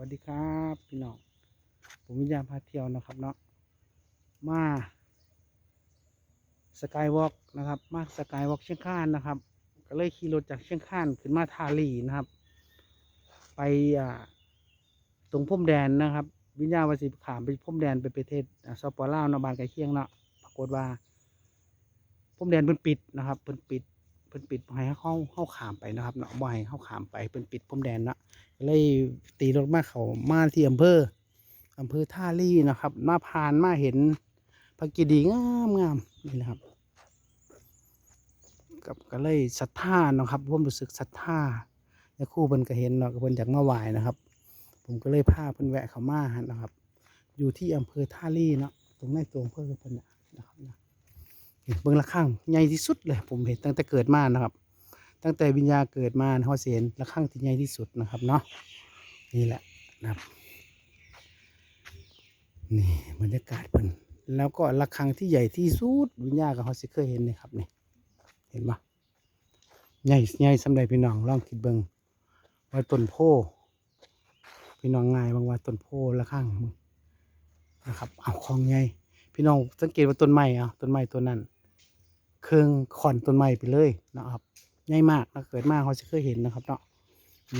วัสดีครับพี่น้องผมวิญญาณพาเที่ยวนะครับเนาะมาสกายวอล์กนะครับ มาสกายวอล์กเชียงคานนะครับ ก็เลยขี่รถจากเชียงคานขึ้นมาทาลีนะครับ ไปอ่าตรงพรมแดนนะครับ วิญญาณวาสิขามไปพรมแดนไปประเทศอ่าสปปลาวเนาะบานไกลเคียงเนาะปรากฏว่าพรมแดนเพิ่นปิดนะครับเพิ่นปิดเพิ่นปิดบ่ให้เข้าเข้าขามไปนะครับเนาะบ่ให้เข้าขามไปเพิ่นปิดพรมแดนเนาะ เลยตีรถมาเขามาที่อำเภออำเภอท่าลี่นะครับ มาผ่านมาเห็นพระกีดีงามงามนี่นะครับ กับก็เลยศรัทธานะครับผมรู้สึกศรัทธาแล้วคู่เพิ่นก็เห็นเนาะก็เพิ่นอยากมาไหว้นะครับ ผมก็เลยพาเพิ่นแวะเขามานะครับ อยู่ที่อำเภอท่าลี่เนาะตรงในตัวอำเภอเพิ่นนะครับนะนี่เบิ่งละข้างใหญ่ที่สุดเลย ผมเห็นตั้งแต่เกิดมานะครับ ตั้งแต่วิญญาเกิดมาเขาเสียนละข้างที่ใหญ่ที่สุดนะครับเนาะนี่แหละนะครับนี่บรรยากาศเพิ่นแล้วก็ระฆังที่ใหญ่ที่สุดวิญญากับเขาสิเคยเห็นนี่ครับนี่เห็นปะใหญ่ใหญ่สำหรับพี่น้องลองคิดเบิ่งว่าต้นโพพี่น้องง่ายบางว่าต้นโพระฆังนะครับเอาของใหญ่พี่น้องสังเกตว่าต้นไม้เอาต้นไม้ตัวนั้น เครื่องขอนต้นไม้ไปเลยนะครับ ใหญ่มากนะเกิดมาเขาจะเคยเห็นนะครับเนาะ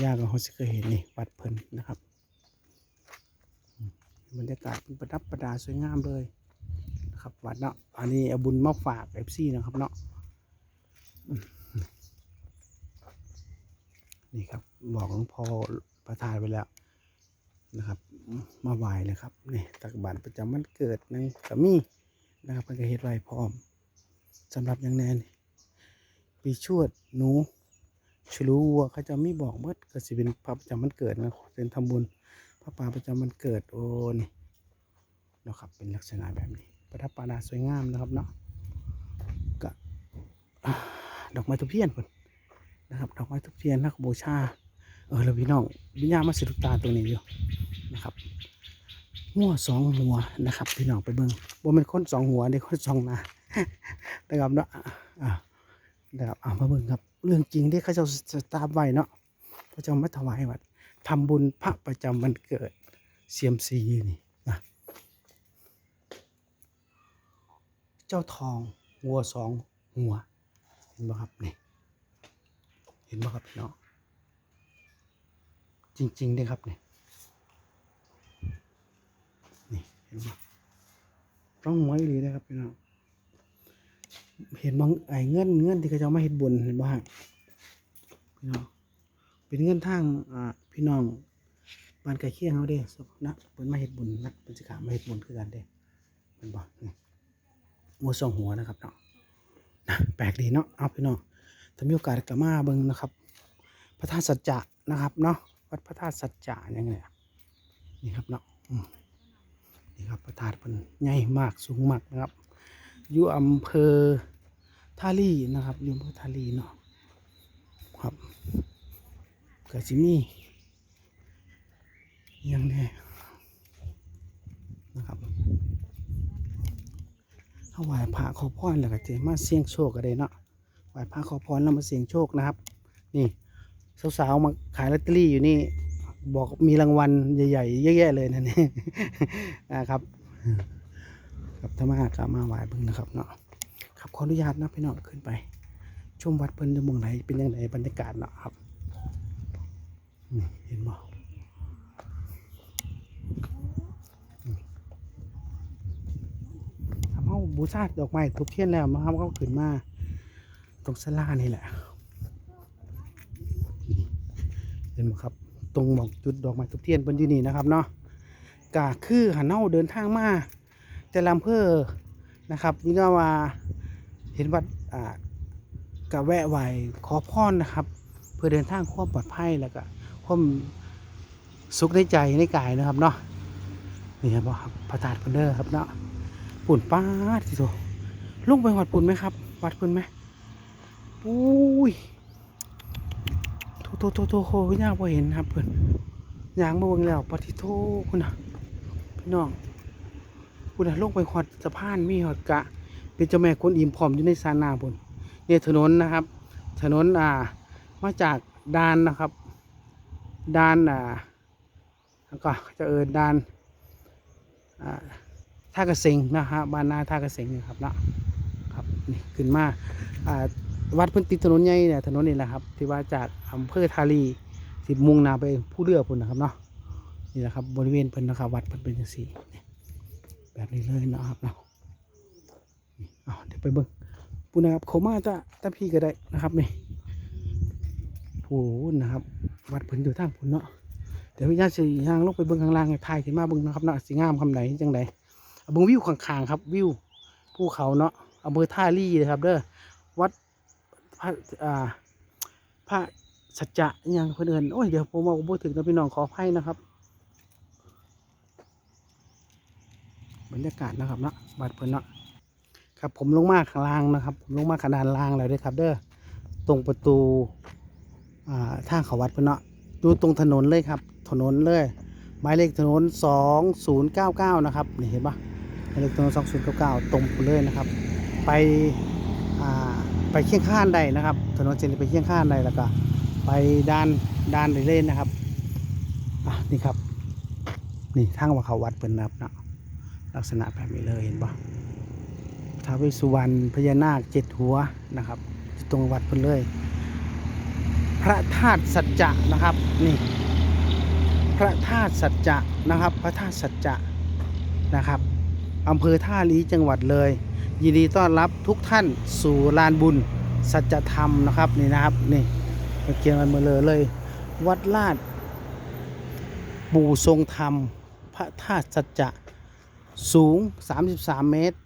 ยากเขาจะเคยเห็นนี่วัดเพลินนะครับอืมบรรยากาศเป็นประดับประดาสวยงามเลยนะครับวัดเนาะอันนี้เอาบุญมาฝากเอฟซีนะครับเนาะนี่ครับบอกหลวงพ่อประทานไปแล้วนะครับมาไหว้เลยครับนี่ตักบาตรประจำวันเกิดนั่งกมีนะครับเพิ่นก็เฮ็ดไว้พร้อมสำหรับย่างแน่นี่ ปีชวดหนูฉลูวัวเขาจะไม่บอกเมื่อก็สิเป็นพระประจำวันเกิดนะเป็นทำบุญพระป่าประจำวันเกิดโอ้นี่นะครับเป็นลักษณะแบบนี้ ประดับประดาสวยงามนะครับเนาะก็ดอกไม้ทุบเทียนพุ่นนะครับดอกไม้ทุบเทียนนักบูชาเออแล้วพี่น้องวิญญาณมาสิรุตาตรงนี้อยู่นะครับหัวสองหัวนะครับ พี่น้องไปเบิ่งว่ามันค้นสองหัวนี่คนสองนานะครับเนาะอะอะ นะครับเอามาเบิ่งครับ เรื่องจริงที่เขาเจะสตาร์ไว้เนาะเขาจะมาถวายวัดทำบุญพระประจำวันเกิดเซียมซีนี่นะเจ้าทองวัวสองหัว เห็นไหมครับนี่เห็นไหมครับพี่น้องจริงๆด้วยครับนี่นี่เห็นไหมร่องไม้เลยนะครับพี่น้อง เห็นบางไอ้เงินเงินที่เขาจะมาเฮ็ดบุญเห็นบ่ฮะพี่น้องเป็นเงินทางอ่าพี่น้องบ้านไก่เคียงเขาเด้สนะเพิ่นมาเฮ็ดบุญนะเพิ่นสิขามาเฮ็ดบุญคือกันเด้แมันบ่นี่หัวสองหัวนะครับเนาะนะแปลกดีเนาะเอาพี่น้องถ้ามีโอกาสก็มาเบิ่งนะครับ พระธาตุสัจจะนะครับเนาะวัดพระธาตุสัจจะยังไงนี่ครับเนาะนี่ครับพระธาตุเพิ่นใหญ่มากสูงมากนะครับ อยู่อำเภอท่าลี่นะครับอยู่อำเภอทาลีเนาะครับก็จะมีอหยังแน่นะครับถ้าไหว้พระขอพรแล้วก็จะมาเสี่ยงโชคก็ได้เนาะไหว้พระขอพรแล้วมาเสี่ยงโชคนะครับ นี่สาวๆมาขายลอตเตอรี่อยู่นี่ บอกมีรางวัลใหญ่ๆเยอะแยะเลยนะนี่นะครับ ครับถ้ามาก็มาไหว้เบิ่งนะครับเนาะครับขออนุญาตนะพี่น้องขึ้นไป ชมวัดเพิ่นจะมองไหนเป็นยังไงบรรยากาศเนาะครับเห็นบ่อืมครับเฮาบูชาดอกไม้ทุกเทียนแล้วนะครับก็ขึ้นมาตรงศาลานี่แหละเห็นบ่ครับ ตรงหมอกจุดดอกไม้ทุกเทียนเพิ่นอยู่นี่นะครับเนาะก็คือหันเฮาเดินทางมา แต่ลำเภอนะครับนี่ก็ว่าเห็นวัดอ่ากะแวะไหวขอพรนะครับ เพื่อเดินทางความปลอดภัยแล้วก็ความสุขในใจในกายนะครับเนาะนี่ครับพระธาตุพิ่นเด้อครับเนาะปุ่นป้าดทีโตลุงไปวัดปุ่นไหมครับ วัดปุ่นไหมอุ้ยโทโทโทโทโหย่างพอเห็นครับเพิ่อนย่างมาเบิ่งแล้วปฏิโทคุณนะพี่น้อง คุณลงไปหอดสะพานมีหอดกะ เป็นเจ้าแม่กวนอิ่มพร้อมอยู่ในซานาบนเนี่ยถนนนะครับ ถนนอ่ามาจากดานนะครับดานอ่าแล้วก็จะเอินดานอ่าท่ากระเซ็งนะฮะบ้านนาท่ากระเซ็งนะครับเนาะครับนี่ขึ้นมาอ่าวัดพื้นติดถนนใหญ่เนี่ยถนนนี่แหละครับ ที่ว่าจากอำเภอทาลีสิบมุงนาไปผู้เรือพุ่นนะครับเนาะนี่แหละครับบริเวณเพิ่นนะครับวัดเพิ่นเป็นจังซี่นี่ แบบนี้เลยนะครับเนาะเอาเดี๋ยวไปเบิ่งปุ่นนะครับเขามาจะตะพี่ก็ได้นะครับนี่ผู้นะครับ วัดเพิ่นอยู่ทางพุ่นเนาะเดี๋ยวพี่ญาติสิย่างลงไปเบิ่งข้างล่างถ่ายขึ้นมาเบิ่งนะครับเนาะสิงามคำไหนจังไดเบิ่งวิวข้างๆครับ วิวภูเขาเนาะอำเภอท่าลี่นะครับ เด้อวัดพระอ่าพระสัจจะยังเพิ่นอิ้นโอ้ยเดี๋ยวผมเอาบ่ถึงนะพี่น้องขออภัยนะครับ บรรยากาศนะครับเนาะวัดเพิ่นเนาะครับผมลงมาข้างล่างนะครับ ผมลงมาขนาดล่างแล้วเด้อครับ เด้อตรงประตูอ่าทางเขาวัดเพิ่นเนาะดูตรงถนนเลยครับ ถนนเลยหมายเลขถนน 2099 นะครับนี่เห็นปะหมายเลขถนน 2099 ตรงไปเลยนะครับ ไปอ่าไปเคียงข้านใดนะครับ ถนนเส้นนี้ไปเคียงข้านใดแล้วก็ไปด้านด้านเล่นนะครับอะนี่ครับนี่ทางว่าเขาวัดเป็นนะครับเนาะ ลักษณะแบบนี้เลยเห็นปะท้าวเวสสุวรรณพญานาคเจ็ดหัวนะครับตรงวัดเพิ่นเลย พระธาตุสัจจะนะครับนี่พระธาตุสัจจะนะครับ พระธาตุสัจจะนะครับอำเภอท่าลีจังหวัดเลย ยินดีต้อนรับทุกท่านสู่ลานบุญสัจธรรมนะครับนี่นะครับนี่มาเขียนมันมาเลยเลย วัดลาดปู่ทรงธรรม พระธาตุสัจจะ สูง 33 เมตร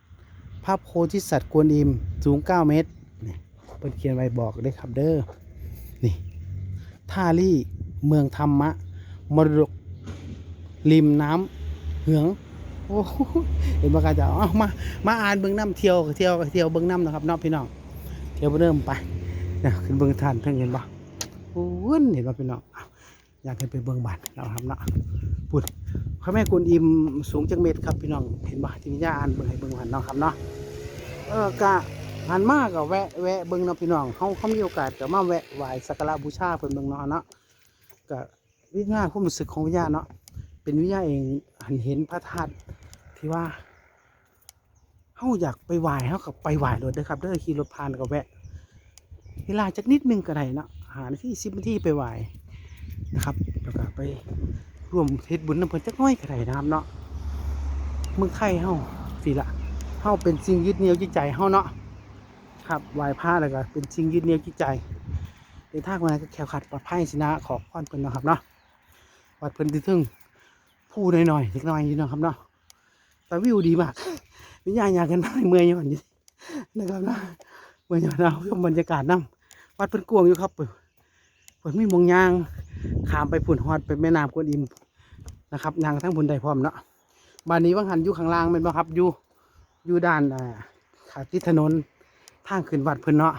พระโพธิสัตว์กวนอิม สูง 9 เมตรนี่เป็นเขียนไว้บอกได้ครับเด้อ นี่ท่าลี่เมืองธรรมะ มรดกริมน้ำเหือง โอ้เห็นบากาจะเอามา มาอ่านเบื้องน้ำเที่ยวเที่ยวเที่ยวเบื้องน้ำนะครับน้องพี่น้อง เที่ยวเริ่มไปเนี่ยขึ้นเบื้องท่านเพิ่งเห็นปะโอ้ยเห็นปะพี่น้องอยากให้ไปเบื้องบัตรเราครับเนาะพูด พระแม่กุนอิมสูงจังเม็ดครับพี่น้องเห็นปะที่วิญาอ่านเบื้องให้เบื้องบัตรเนาะครับเนาะเออกะหันมากกับแวะแวะเบิ่งเนาะพี่น้องเขาเขามีโอกาสก็มาแวะไหว้สักการะบูชาเพิ่นเบิ่งเนาะเนาะก็วิญญาณความรู้สึกของวิญญาณเนาะเป็นวิญญาณเองหันเห็นพระธาตุที่ว่าเฮาอยากไปไหว้เฮาก็ไปไหว้รถเด้อครับเด้อขี่รถผ่านก็แวะเวลาจักนิดนึงก็ได้เนาะหานาที10นาทีไปไหว้นะครับแล้วก็ไป ร่วมเฮ็ดบุญน้ำเพิ่นจักน้อยก็ได้นะครับเนาะเมืองไทยเฮาสิละเฮาเป็นสิ่งยึดเหนี่ยวจิตใจเฮาเนาะครับไหว้พระแล้วก็เป็นสิ่งยึดเหนี่ยวจิตใจในทางมาก็แขวขัดปลอดภัยสินะขอพรเพิ่นนะครับเนาะวัดเพิ่นที่ถึงผู้น้อยๆเล็กน้อยอยู่นะครับเนาะแต่วิวดีมากวิญญาณอยากกันได้เมื่อยอยู่อันนี้นะครับนะเมื่อยอยู่เนาะชมบรรยากาศนํวัดเพิ่นกวงอยู่ครับเพิ่นมีมองยางขามไปพุ่นฮอดไปแม่น้ำกวนอิม นะครับยางทั้งพุ่นใดพร้อมเนาะบ้านนี้ว่างหันอยู่ข้างล่างแม่นบ่ครับอยู่อยู่ด้านอ่าขาติดถนนทางขึ้นวัดเพิ่นเนาะ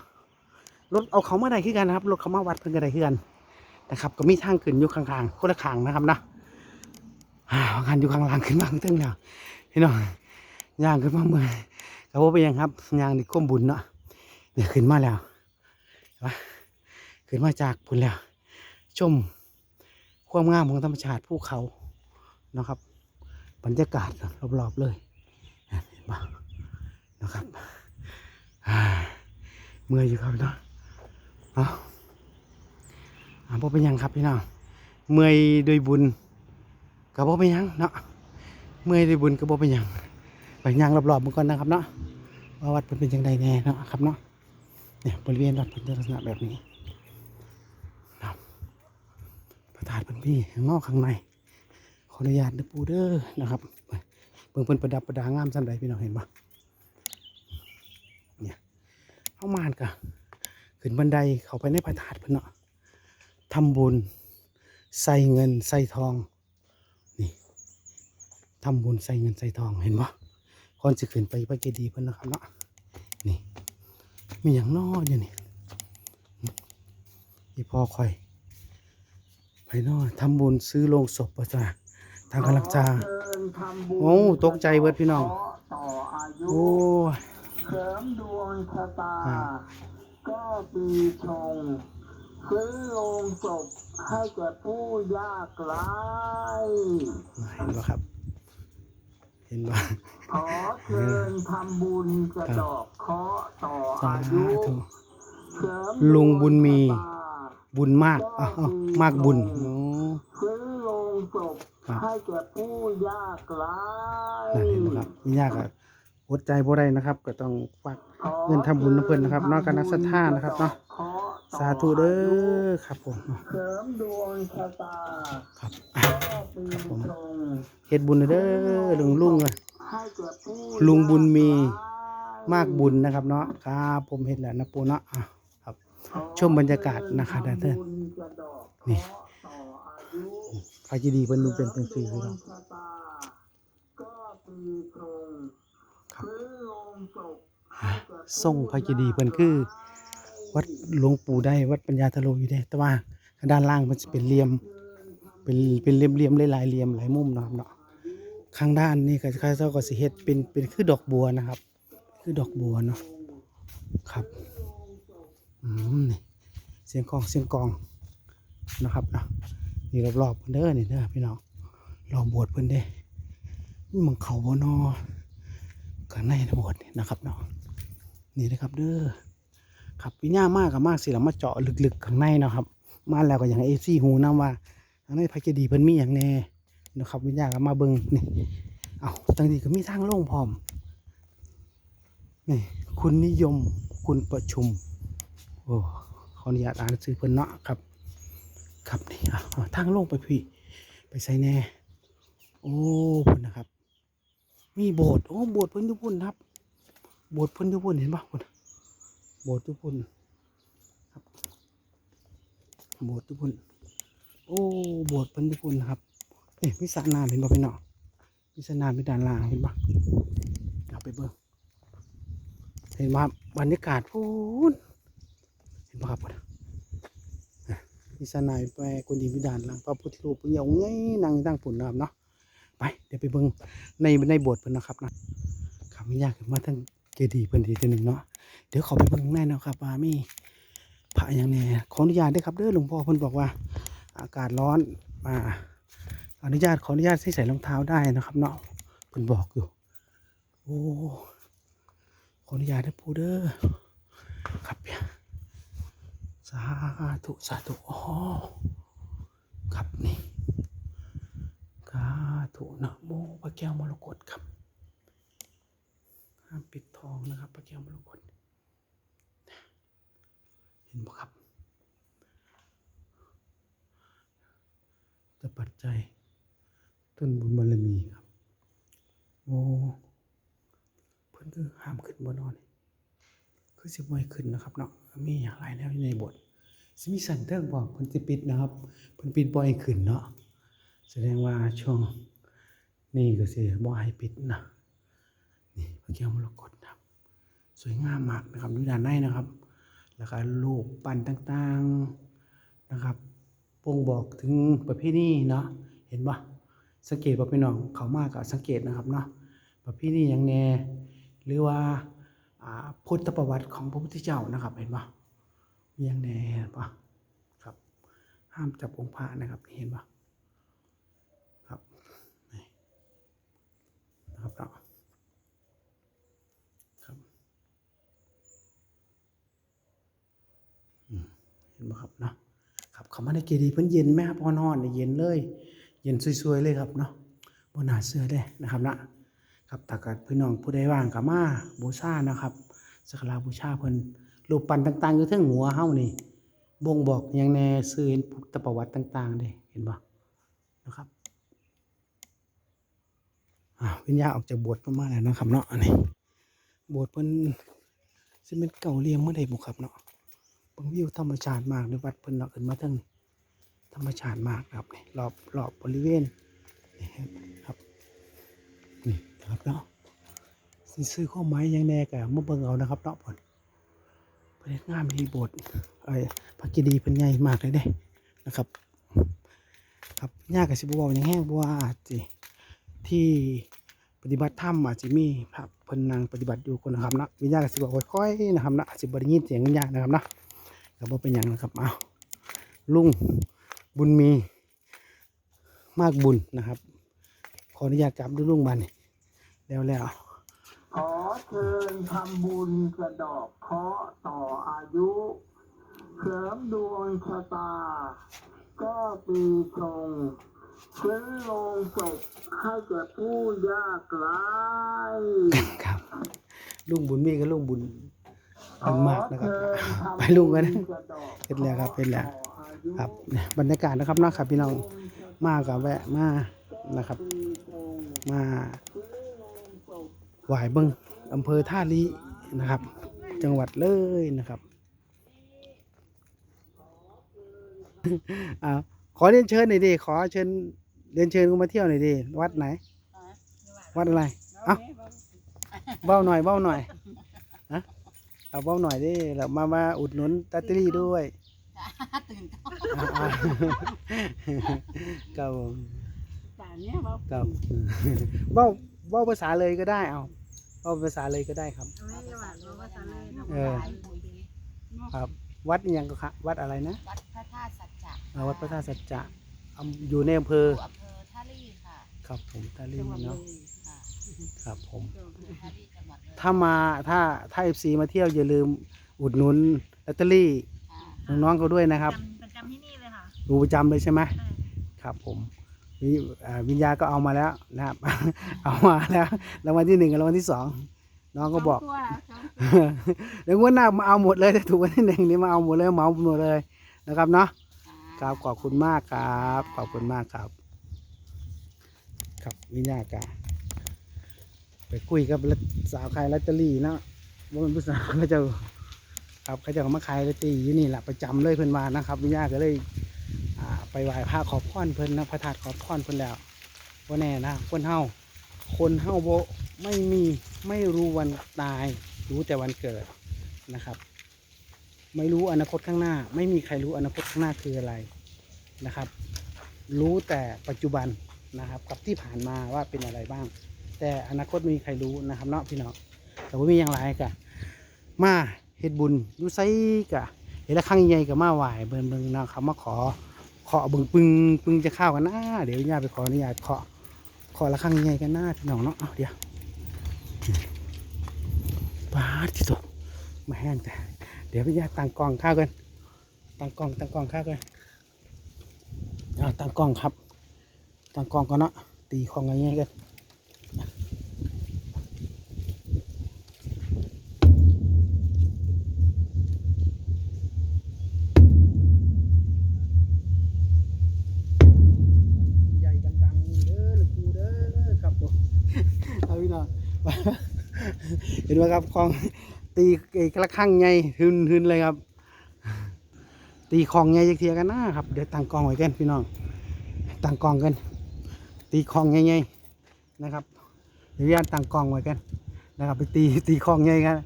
รถเอาเขามาได้คือกันนะครับรถเขามาวัดเพิ่นก็ได้คือกันนะครับ ก็มีทางขึ้นอยู่ข้างๆคนละข้างนะครับนะอ่างานอยู่ข้างล่างขึ้นมาข้างเตึงแล้วพี่น้องย่างขึ้นมาเมื่อยก็บ่เป็นยังครับย่างนี่ก้มบุญเนาะเนี่ยขึ้นมาแล้วเห็นะขึ้นมาจากพุ่นแล้ว ชมความงามของธรรมชาติภูเขา นะครับ บรรยากาศรอบๆเลยเห็นปะนะครับเมื่อยอยู่ครับเนาะเอาอ่าบ่เป็นยังครับพี่น้องเมื่อยโดวยบุญกับบ่เป็นยังเนาะเมื่อยโดวยบุญกับบ่เป็นยังไปย่างรอบๆมันก่อนนะครับเนาะว่าวัดเป็นยังไงแน่เนาะครับเนาะเนี่ยบริเวณวัดเป็นลักษณะแบบนี้ครับพระธาตุเป็นพี่ข้างนอกข้างใน ออนุญาตเด้อปูเด้อนะครับเบิ่งเพิ่นประดับประดางามสันใดพี่น้องเห็นปะเนี่ยเข้ามานกะขึ้นบันไดเข้าไปในพระธาตุเพิ่นเนาะทำบุญใส่เงินใส่ทองนี่ทำบุญใส่เงินใส่ทองเห็นปะก่อนสิขึ้นไปพระเจดีย์เพิ่นนะครับเนาะนี่มีอย่างนออยู่นี่อีพ่อคอยไปนอทำบุญซื้อโลงศพประจา ทางกำลังจาโอ้ตกใจเบิดพี่น้องต่ออายุโอ้ยเสริมดวงชะตาอ่าก็ปีชงซื้อโรงศพให้แก่ผู้ยากไร้เห็นปะครับ เห็นปะขอเชิญทำบุญกระดอกเคราะห์ต่อสาอายุธุเสริมลุงบุญมีดวงชะตาบุญมากอ้าวมากบุญโอ้ซื้อโรงศพครับ ให้แก่ผู้ยากไร้นั่นเห็นปะครับไม่ยากอะอดใจบ่ได้นะครับ ก็ต้องฝากเงินทำบุญนะเพิ่นนะครับเนาะกับนักศรัทธานะครับเนาะสาธุเด้อครับผมเสริมดวงชะตาครับอะก็ปีผมชงเฮ็ดบุญเด้อลุงลุงเลยให้แก่ผู้ลุงบุญมียากไร้มากบุญนะครับเนาะครับผมเห็นแล้วนะปูเนาะอะครับ ชมบรรยากาศนะครับเด้อเด้อนี่ ไฟจีดีเพิ่นดูเป็นเป็นฟรีพี่น้องครับส่งไฟจีดีเพิ่นคือ วัดหลวงปู่ได้วัดปัญญาทะโลอยู่ได้แต่ว่าด้านล่างมันจะเป็นเหลี่ยม เป็นเป็นเหลี่ยมๆหลายๆเหลี่ยมหลายมุมเนาะครับเนาะข้างด้านนี่ก็คล้ายๆก็สิเฮ็ดเป็นเป็นคือดอกบัวนะครับ คือดอกบัวเนาะครับอืมนี่เสียงกองเสียงกองนะครับเนาะ นี่รอบๆเพิ่นเด้อนี่เด้อพี่น้องรอบโบสถ์เพิ่นเด้นี่มันเขาบ่นอข้างในนะโบสถ์นี่นะครับเนาะนี่นะครับเด้อครับพี่ย่ามากกับมากสิเรามาเจาะลึกๆข้างในเนาะครับ มาแล้วก็อย่างเอซี่หูนํว่าทางในพระเจดีย์เพิ่นมีอย่างแน่นะครับวิญญาณก็มาเบิ่งนี่เอาตั้งนี้ก็มีทางลงพร้อมนี่คุณนิยมคุณประชุมโอ้ขออนุญาตอ่านชื่อเพิ่นเนาะครับ ครับนี่อะทางลงไปพี่ ไปใส่แน่ โอ้พิ่นนะครับ มีโบสถ์โอ้โบสถ์เพิ่นอยู่พุ่นครับ โบสถ์เพิ่นอยู่พุ่นเห็นปะพุ่นโบสถ์อยู่พุ่นโบสถ์ทุกคนโอ้โบสถ์เป็นทุกคนนครับเอ๊ะมีสระน้ำเห็นบ่พี่น้องมีสระน้ำมีด้านล่างเห็นบ่กลับไปเบิ่งเห็นบ่ครับรรยากาศพูนเห็นบ่ครับพุ่น อ่สน้ำไปกุฏิวิดานหลังพระพุทธรูปเพิ่นเอาไงนั่งตั้งปุ่นนะครับเนาะไปเดี๋ยวไปเบิ่งในในโบสถ์เพิ่นนะครับนะครับไม่ยากมาทั้งเจดีย์เพิ่นทีหนึ่งเนาะเดี๋ยวขอไปเบิ้งในเนาะครับว่ามีพระอย่างแน่ขออนุญาตด้วยครับเด้อหลวงพ่อเพิ่นบอกว่า อากาศร้อนมาอนุญาตขออนุญาตให้ใส่รองเท้าได้นะครับเนาะเพิ่นบอกอยู่โอ้ขออนุญาตนะปูเด้อครับเนี่าธุสาธุอ๋อครับนี่สาธุนะโมพระแก้วมรกตครับห้ามปิดทองนะครับพระแก้วมรกตเห็นบ่ครับแต่ปัจจัยต้นบุญบารมีครับโอ้เพิ่อนคือห้ามขึ้นบ่นอน คือสิบ่ให้ขึ้นนะครับเนาะมีอย่างไรแล้วในบทสมีสันเทิงบอกเพิ่นสิปิดนะครับเพิ่นปิดบ่ให้ขึ้นเนาะแสดงว่าช่วงนี้ก็สิบ่ให้ปิดนะนี่พระแก้วมรกตครับ สวยงามมากนะครับดูด้านในนะครับ แล้วก็รูปปั้นต่างๆนะครับบ่งบอกถึงประเพณีเนาะเห็นปะสังเกตว่าพี่น้องเขามากกับสังเกตนะครับเนาะประเพณีอย่างแน่หรือว่า พุทธประวัติของพระพุทธเจ้านะครับ เห็นปะมีอย่างแน่เห็นปะครับ ห้ามจับองค์พระนะครับเห็นปะครับนะครับเนาครับเห็นไหมครับเนาะครับเขามาในเจดีย์เพิ่นเย็นไหมครับพอนอนเนี่ยเย็นเลย เย็นสวยๆเลยครับเนาะบนหนาเสื้อได้นะครับนะครับตากัดพี่น้องผู้ใดว่างกับมาบูชานะครับ สักการะบูชาเพิ่นรูปปั้นต่างๆอยู่เทั้งหัวเฮานี่บ่งบอกอย่างแน่ซื่อเห็นพุทธประวัติต่างๆเด้เห็นบ่นะครับอ่าวิญญาออกจากโบสถ์มาแล้วนะครับเนาะอันนี้โบสถ์เพิ่นสิเป็นเก่าเรียงเมื่อใดบ่ครับเนาะบิ่งวิวธรรมชาติมากในวัดเพิ่นเนาะขึ้นมาทั้งธรรมชาติมากครับนี่รอบรอบบริเวณนี่ครับนี่ครับเนาะ สิซื้อข้อไม้ยังแน่ก็มาเบิ่งเอานะครับเนาะเพิ่นเพิ่นเฮ็ดงามมีโบสถ์ไอ้พระเจดีเพิ่นใหญ่มากเลยเด้นะครับ ครับยากก็สิบว้าหยังแห้งเพราะว่าอาจสิที่ปฏิบัติธรรมอาจจะมีพระพนนั่งปฏิบัติอยู่คนนะครับนะวิญญาณก็สิบอกค่อยๆนะครับนะอาจสิบ่ได้ยินเสียงวิญญาณนะครับนะก็บ่เป็นหยังนะครับเอาลุงบุญมีมากบุญนะครับ ขออนุญาตจับดูลุงบันนี่แล้วแล้ว ขอเชิญทำบุญกระดอกเคราะห์ต่ออายุเสริมดวงชะตาแก้ปีชงซื้อโลงศพให้แก่ผู้ยากไร้ครับ ลุงบุญมีกับลุงบุญขบุอญมากนะครับเชิญทำไปลุงกันนะบุญกระดอกเสร็จแล้วครับเสร็จแล้วต่ออายุครับเนี่ยบรรยากาศนะครับเนาะครับพี่น้องมากับแวะมานะครับปีชงมาซื้อโลงศพห วายเบิงอำเภอท่าลีนะครับ จังหวัดเลยนะครับอ่าขอเรียนเชิญหน่อยดิขอเชิญเรียนเชิญกูมาเที่ยวหน่อยดิวัดไหน วัดอะไรเอ้าเบ้าหน่อยเบ้าหน่อยฮะเอาเบ้าหน่อยดิเรามามาอุดหนุนตัตเตอรี่ด้วยตื่นเต้นอ่าๆครับผมแต่เนี้ยว่าครับเบ้าเบ้าภาษาเลยก็ได้เอา เบ้าภาษาเลยก็ได้ครับไม่ได้หวานว่าว่าจะเล่นเออ ครับ วัดอิหยังก็ค่ะวัดอะไรนะวัดพระธาตุสัจจะอ่าวัดพระธาตุสัจจะอำอยู่ในอำเภออยู่อำเภอท่าลี่ค่ะครับผมท่าลีจังหวัดเลเนาะ ยค่ะครับผม อำเภอท่าลี่จังหวัดเลยถ้ามาถ้าถ้าเอฟซีมาเที่ยวอย่าลืมอุดหนุนลอตเตอรี่ค่ะน้องๆเขาด้วยนะครับประจำที่นี่เลยค่ะ ดูประจำเลยใช่ไหมใช่ ครับผม วิอ่าวิญญาก็เอามาแล้วนะครับ เอามาแล้วรางวัลที่หนึ่งกับรางวัลที่สองน้องก็บอกสงตัวสองตัวเดี๋ยวงวดหน้ามาเอาหมดเลยถ้าถูกวันที่หนึ่งนี่มาเอาหมดเลยเหมาหมดเลยนะครับเนาะค่ะครับขอบคุณมากครับ ขอบคุณมากครับ ครับวิญญาณกาไปคุยกับสาวขายลอตเตอรี่เนาะว่ามันผู้สาวเขาจะครับเขาจะเอามาขายลอตเตอรี่อยู่นี่แหละประจำเลยเพิ่นมานะครับวิญญาณก็เลยอ่า ไปไหว้พระขอพรเพิ่นนะพระธาตุขอพรเพิ่นแล้วว่าแน่นะคนเฮาคนเฮาโบไม่มีไม่รู้วันตาย รู้แต่วันเกิดนะครับ ไม่รู้อนาคตข้างหน้า ไม่มีใครรู้อนาคตข้างหน้าคืออะไรนะครับ รู้แต่ปัจจุบันนะครับ กับที่ผ่านมาว่าเป็นอะไรบ้าง แต่อนาคตไม่มีใครรู้นะครับเนาะพี่น้องแต่ว่ามีอย่างไรกะมาเฮ็ดบุญอยูไซกะเห็นแล้วครั้งใหญ่กับมาไหวเบิ่งเบิ่งนาะเขามาขอาะเบิ่งปึงปึงจะเข้ากันนะเดี๋ยวญาไปขออนุญาตเคาะเคาะละครั้งใหญ่กันนะพี่น้องเนาะเอาเดี๋ยวปาดที่สุดมาแห้งแต่เดี๋ยวพี่ญาตั้งกองข้าวกันตั้งกองตั้งกองข้าวกันอ่าตั้งกองครับตั้งกองก่อนเนาะตีของอะไรเงี้ยกัน เอาพี่น้องเห็นไหมครับของตีไอ้กระคังใหญ่หึนหึนเลยครับ ตีของใหญ่จักเทียกันนะครับ เดี๋ยวตั้งกองไว้กันพี่น้องตั้งกองกัน ตีของใหญ่ๆนะครับเดี๋ยวญาติตั้งกองไว้กันนะครับ ไปตีตีของใหญ่กัน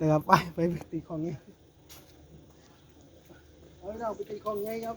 นะครับไปไปตีของใหญ่เอาเราไปตีของใหญ่ครับ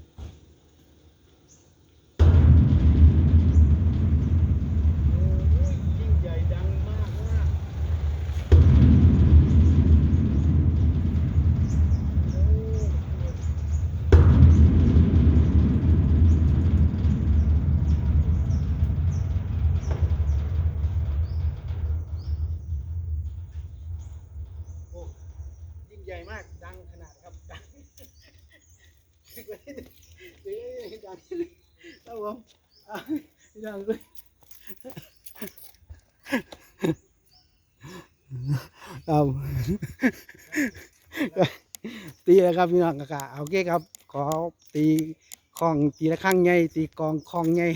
ยิ่งใหญ่ดังมากมากโอ้ยิ่งใหญ่มาก ดังขนาดครับ ดังดังดังครับผมอะดังเลย ครับตีแล้วครับพี่น้องกะโอเคครับ ขอตีของตีละครั้งใหญ่ตีกองของใหญ่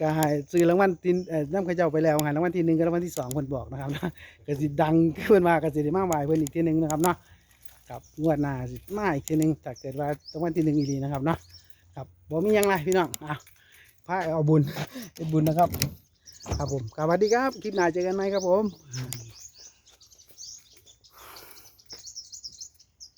ก็ให้ซื้อรางวัลที่เอ่อน้ำข้าเจ้าไปแล้วหารางวัลที่หนึ่งกับรางวัลที่สองเพิ่นบอกนะครับนะก็สิดังขึ้นมาก็สิได้มากไหวเพิ่นอีกทีหนึ่งนะครับเนาะครับงวดหน้าสิมาอีกทีหนึ่งถ้าเกิดว่ารางวัลที่หนึ่งอีหลีนะครับเนาะครับบ่มียังไรพี่น้องอะพาเอาบุญเป็นบุญนะครับ ครับผมครับสวัสดีครับคลิปหน้าเจอกันไหมครับผม